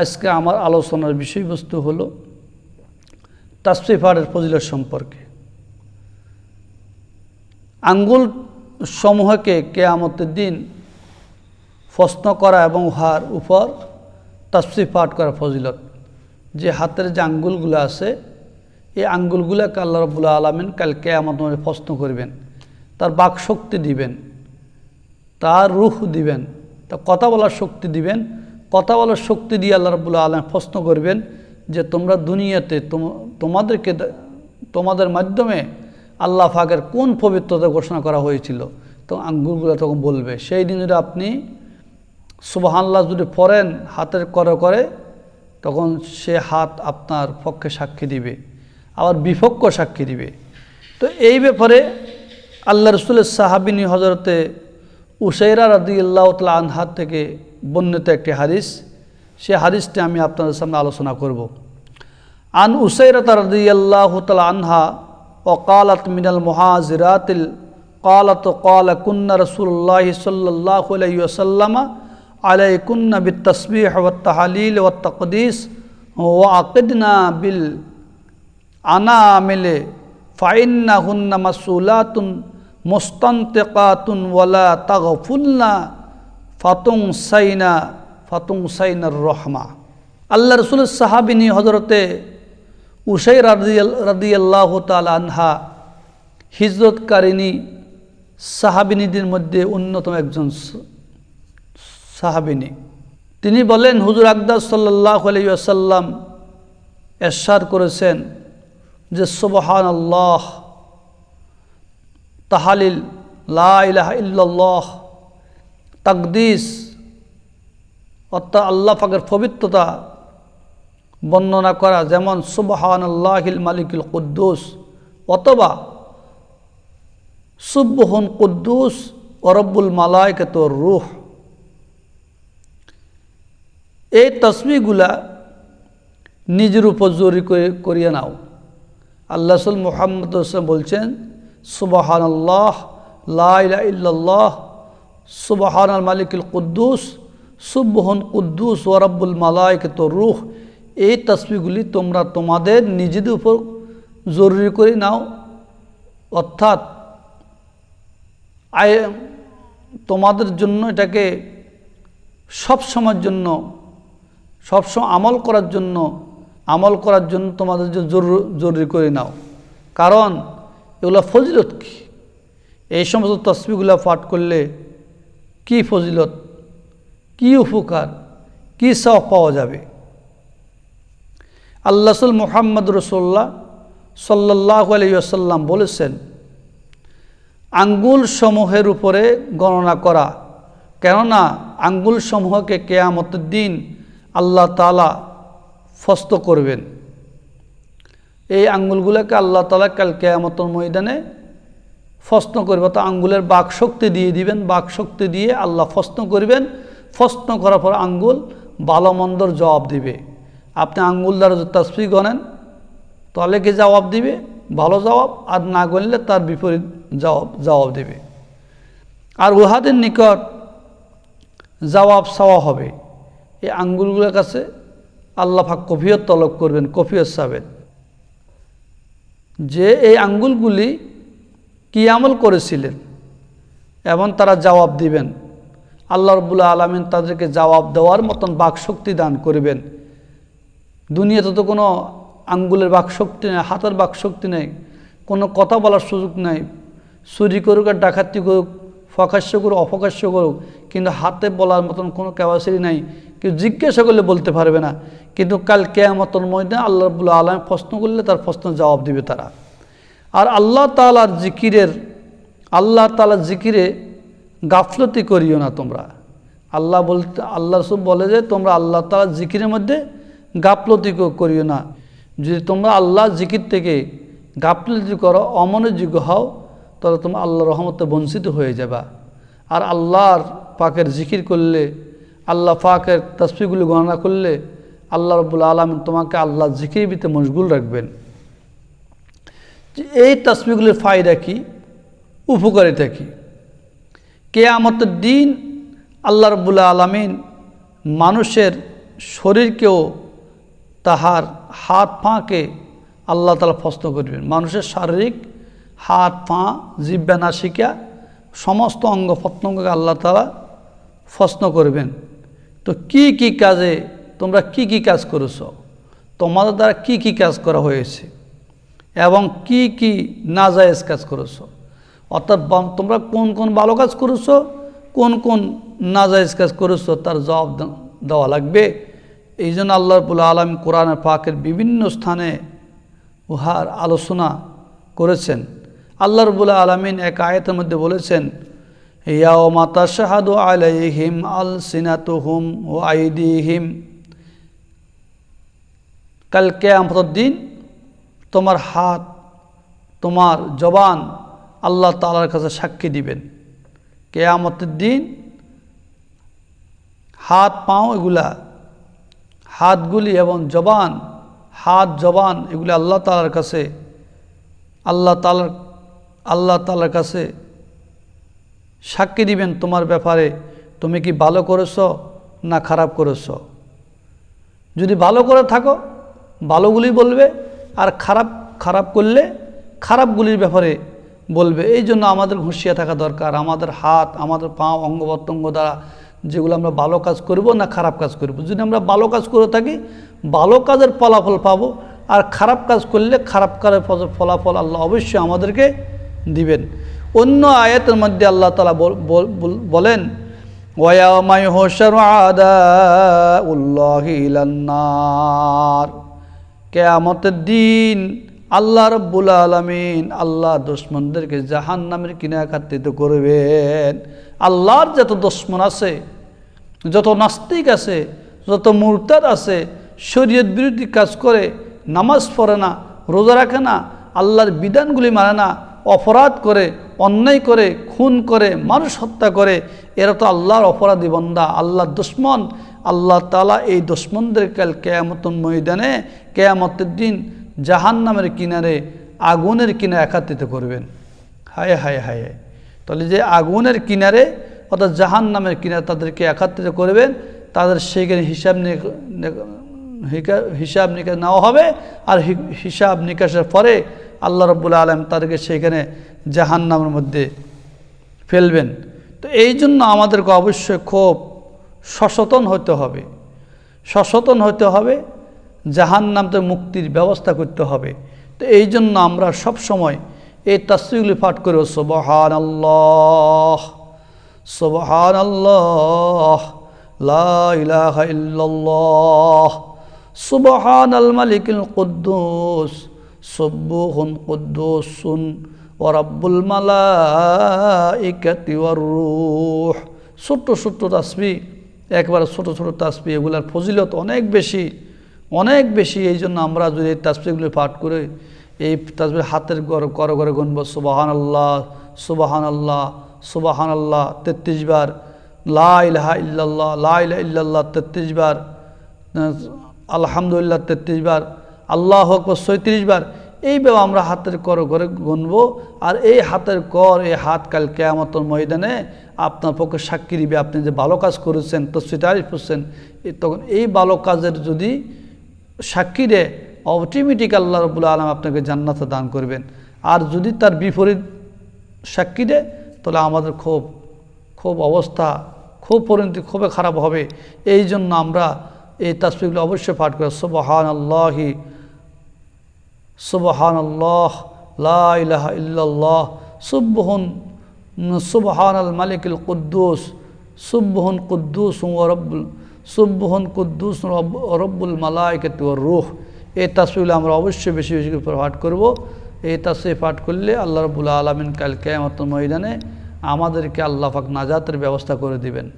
আজকে আমার আলোচনার বিষয়বস্তু হলো তাসফিফারের ফজিলত সম্পর্কে। আঙ্গুল সমূহকে কেয়ামতের দিন প্রশ্ন করা এবং উহার উপর তাসফি পাঠ করা ফজিলত। যে হাতের যে আঙ্গুলগুলো আছে, এই আঙ্গুলগুলোকে আল্লাহ রবুল্লা আলমিন কাল কেয়ামত মধ্যে প্রশ্ন করবেন। তার বাক শক্তি দিবেন, তার রুহ দিবেন তা কথা বলার শক্তি দিবেন কথা বলার শক্তি দিয়ে আল্লাহ রবুল্লা আলম প্রশ্ন করবেন যে তোমরা দুনিয়াতে তোমাদেরকে তোমাদের মাধ্যমে আল্লাহ ফাকের কোন পবিত্রতা ঘোষণা করা হয়েছিল? তো আঙ্গুলগুলো তখন বলবে, সেই দিন যদি আপনি সুবাহান্লাহ যদি পড়েন হাতের করে করে, তখন সে হাত আপনার পক্ষে সাক্ষী দিবে, আবার বিপক্ষ সাক্ষী দিবে। তো এই ব্যাপারে আল্লাহ রসুলের সাহাবিনী হজরতে উসাইরা রাদি আল্লাহ তালা আনহার থেকে বর্ণিত একটি হাদিস সে হাদিসটি আমি আপনাদের সামনে আলোচনা করব আন উসাইরাত রাদি আল্লাহ তালা আনহা وقالت من المهاجرات قالت قال كنا رسول الله صلى الله عليه وسلم عليكن بالتسبيح والتحليل والتقديس وعقدنا بالأنامل فإنهن مسؤولات মোস্তান্তেকাতুন ওয়ালা তাগফুল্না ফাতুং সাইনা ফাতুং সাইনার রহমা। আল্লাহ রসুল সাহাবিনী হজরতে উসাই রাদি আল্লাহ তাল আনহা হিজরতকারিনী সাহাবিনীদের মধ্যে অন্যতম একজন সাহাবিনী। তিনি বলেন, হুজুর আকদাস সাল্লাহ আলাইসাল্লাম এশার করেছেন যে সোবাহান আল্লাহ তাহালিল, লা ইলাহা ইল্লাল্লাহ, তাকদিস, অর্থাৎ আল্লাহ ফাকের পবিত্রতা বর্ণনা করা, যেমন সুবহান আল্লাহিল মালিকুল কুদ্দুস, অথবা সুবহন কুদ্দুস অরব্বুল মালায়কে তোর রুহ। এই তসবিগুলা নিজের উপর জরি করিয়ে নাও। আল্লাহ মোহাম্মদ বলছেন সুবহান আল্লাহ লাহ সুবহান আল মালিকুল কুদ্দুস সুবহন কুদ্দুস মালায়কে তোর রুহ। এই তসবিগুলি তোমরা তোমাদের নিজেদের উপর জরুরি করে নাও। অর্থাৎ আয়, তোমাদের জন্য এটাকে সব সময়ের জন্য, সবসময় আমল করার জন্য, আমল করার জন্য তোমাদের জরুরি করে নাও। কারণ এগুলো ফজিলত কি? এই সমস্ত তসবিগুলো পাঠ করলে কি ফজিলত? কি উপকার? কি সব পাওয়া যাবে? আল্লাসুল মোহাম্মদ রসোল্লা সাল্লাহ আলাইসাল্লাম বলেছেন, আঙ্গুল সমূহের উপরে গণনা করা। কেননা আঙ্গুল সমূহকে কেয়ামতের দিন আল্লাহ তালা ফস্ত করবেন। এই আঙ্গুলগুলোকে আল্লাহ তালা কাল কেয়ামতর ময়দানে ফস্ত করবে। তো আঙ্গুলের বাক শক্তি দিয়ে দিবেন, বাক শক্তি দিয়ে আল্লাহ ফস্ত করবেন। ফস্ত করার পর আঙ্গুল ভালো মন্দর জবাব দিবে। আপনি আঙ্গুল দ্বারা তসফি গনেন তাহলে কি জবাব দিবে? ভালো জবাব, আর না গণলে তার বিপরীত জবাব জবাব দেবে। আর উহাদের নিকট জবাব সাওয়া হবে। এই আঙ্গুলগুলোর কাছে আল্লাহ ফাক কফিয়ত তলব করবেন, কফিয়ত সাবেন যে এই আঙ্গুলগুলি কি আমল করেছিলেন এবং তারা জবাব দিবেন। আল্লাহ রবুল্লা আলমিন তাদেরকে জবাব দেওয়ার মতন বাকশক্তি দান করবেন। দুনিয়াতে তো কোনো আঙ্গুলের বাকশক্তি নেই, হাতের বাকশক্তি নেই, কোনো কথা বলার সুযোগ নেই। চুরি করুক আর ডাকাতি করুক, ফকাশ্য করুক অপকাশ্য করুক, কিন্তু হাতে বলার মতন কোনো ক্যাপাসিটি নাই। কেউ জিজ্ঞাসা করলে বলতে পারবে না। কিন্তু কাল কেয়ামতন ময়দানে আল্লাহ আলম প্রশ্ন করলে তার প্রশ্ন জবাব দিবে তারা। আর আল্লাহ তালার জিকিরের, আল্লাহ তালার জিকিরে গাফলতি করিও না তোমরা। আল্লাহ বলতে, আল্লাহ রসুল বলে যে, তোমরা আল্লাহ তালার জিকিরের মধ্যে গাফলতি করিও না। যদি তোমরা আল্লাহ জিকির থেকে গাফলতি করো অমনোযোগ্য হও, তাহলে তোমরা আল্লাহ রহমতে বঞ্চিত হয়ে যাবা। আর আল্লাহর পাকের জিকির করলে আল্লাহ পাকের তসফিগুলি গণনা করলে আল্লাহ রবুল আলম তোমাকে আল্লাহ জিকির ভিতরে মশগুল রাখবেন। এই তসবিগুলির ফায়দা কি? উপকারিতা কি? কেয়ামতের দিন আল্লাহ রবুল্লা আলমিন মানুষের শরীরকেও তাহার হাত পাকে আল্লাহ তালা ফস্ত করবেন। মানুষের শারীরিক হাত পা জিব্বা নাসিকা সমস্ত অঙ্গ প্রত্যঙ্গকে আল্লাহ তালা ফস্ন করবেন। তো কি কি কাজে তোমরা কি কি কাজ করেছ? তোমাদের দ্বারা কি কি কাজ করা হয়েছে? এবং কি কি নাজায়েজ কাজ করেছ? অর্থাৎ তোমরা কোন কোন ভালো কাজ করেছ? কোন কোন নাজায়েজ কাজ করেছ? তার জবাব দেওয়া লাগবে। এই জন্য আল্লাহ রবুল আলম কোরআন পাকের বিভিন্ন স্থানে উহার আলোচনা করেছেন। আল্লাহ রবুল আলমিন এক আয়তের মধ্যে বলেছেন ইয়াওমা আলাইহিম আল সিনাতুহুম ও আইদিহিম কাল কেয়ামতের দিন তোমার হাত, তোমার জবান আল্লাহ তালার কাছে সাক্ষী দিবেন। কেয়ামতের দিন হাত, পাও এগুলা, হাতগুলি এবং জবান, হাত, জবান এগুলি আল্লাহ তালার কাছে, আল্লাহ তালার আল্লাহ তালার কাছে সাক্ষী দিবেন তোমার ব্যাপারে, তুমি কি ভালো করেছ না খারাপ করেছ? যদি ভালো করে থাকো, ভালোগুলি বলবে, আর খারাপ খারাপ করলে খারাপগুলির ব্যাপারে বলবে। এই জন্য আমাদের হুঁশিয়া থাকা দরকার, আমাদের হাত, আমাদের পা, অঙ্গ প্রত্যঙ্গ দ্বারা যেগুলো আমরা ভালো কাজ করব না খারাপ কাজ করব। যদি আমরা ভালো কাজ করে থাকি, ভালো কাজের ফলাফল পাবো, আর খারাপ কাজ করলে খারাপ কাজের ফলাফল আল্লাহ অবশ্যই আমাদেরকে দিবেন। অন্য আয়াতের মধ্যে আল্লাহ তালা বলেন কেয়ামতের দিন আল্লাহ রব্বুল আলমিন আল্লাহ দুশ্মনদেরকে জাহান নামের কিনা একাত্রিত করবেন। আল্লাহর যত দুশ্মন আছে, যত নাস্তিক আছে, যত মুরতাদ আছে, শরীয়ত বিরোধী কাজ করে, নামাজ পড়ে না, রোজা রাখে না, আল্লাহর বিধানগুলি মানে না অপরাধ করে, অন্যায় করে, খুন করে, মানুষ হত্যা করে, এরা তো আল্লাহর অপরাধী বন্দা, আল্লাহর দুশ্মন। আল্লাহ তালা এই দুশ্মনদের কাল কেয়ামতন ময়দানে, কেয়ামতের দিন জাহান নামের কিনারে আগুনের কিনারে একাত্রিত করবেন। হায় হায় হায় তাহলে যে আগুনের কিনারে অর্থাৎ জাহান নামের কিনারে তাদেরকে একত্রিত করবেন, তাদের সেখানে হিসাব হিসাব নিকাশ নেওয়া হবে, আর হিসাব নিকাশের পরে আল্লাহ রব্বুল আলম তাদেরকে সেখানে জাহান নামের মধ্যে ফেলবেন। তো এই জন্য আমাদেরকে অবশ্যই খুব সচেতন হতে হবে। সচেতন হতে হবে জাহান নামতে মুক্তির ব্যবস্থা করতে হবে। তো এই জন্য আমরা সব সময় এই তাসবিগুলি পাঠ করে সোবহান আল্লাহ সোবহান আল্লাহ লা ইলাহা ইল্লাল্লাহ সুবহান আল মালিকুল কুদ্দুস। সুব্বুহুন কুদ্দুসুন ওয়া রাব্বুল মালাইকাতি ওয়ার রূহ। ছোট্ট ছোট্ট তাসবি, একবারে ছোট ছোট তাসবি, এগুলার ফজিলত অনেক বেশি অনেক বেশি। এই জন্য আমরা যদি এই তাসবিগুলি পাঠ করে এই তাসবির হাতের গড় করে করে গণব সুবাহান আল্লাহ সুবাহান আল্লাহ সুবাহান আল্লাহ তেত্রিশ বার, লা ইলাহা ইল্লাল্লাহ, লা ইলাহা ইল্লাল্লাহ, তেত্রিশ বার, আলহামদুলিল্লাহ, তেত্রিশ বার আল্লাহ আকবর সৈত্রিশ বার। এইভাবে আমরা হাতের কর করে গুনব, আর এই হাতের কর, এই হাত কাল কেয়ামতর ময়দানে আপনার পক্ষে সাক্ষী দিবে। আপনি যে ভালো কাজ করেছেন তসফি তারিফ করছেন তখন এই ভালো কাজের যদি সাক্ষী দেয় অটোমেটিক আল্লাহ রবুল্লা আলম আপনাকে জান্নাতে দান করবেন। আর যদি তার বিপরীত সাক্ষী দেয়, তাহলে আমাদের খুব খুব অবস্থা, খুব পরিণতি, খুবই খারাপ হবে। এই জন্য আমরা এই তাসবিগুলো অবশ্যই পাঠ করি। সুবহান আল্লাহি সুবহান আল্লাহ লা ইলাহা ইল্লাল্লাহ, সুবহুন সুবহান আল মালিকুল কুদ্দুস, সুবহুন কুদ্দুস রব্বুল, সুবহুন কুদ্দুস রব- রব্বুল মালাইকাতি রুহ। এই তাসবিগুলো আমরা অবশ্যই বেশি বেশি করে পাঠ করব। এই তাসবি পাঠ করলে আল্লাহ রবুল্লা আলমিন কাল কেয়ামত ময়দানে আমাদেরকে আল্লাহ পাক নাজাতের ব্যবস্থা করে দিবেন।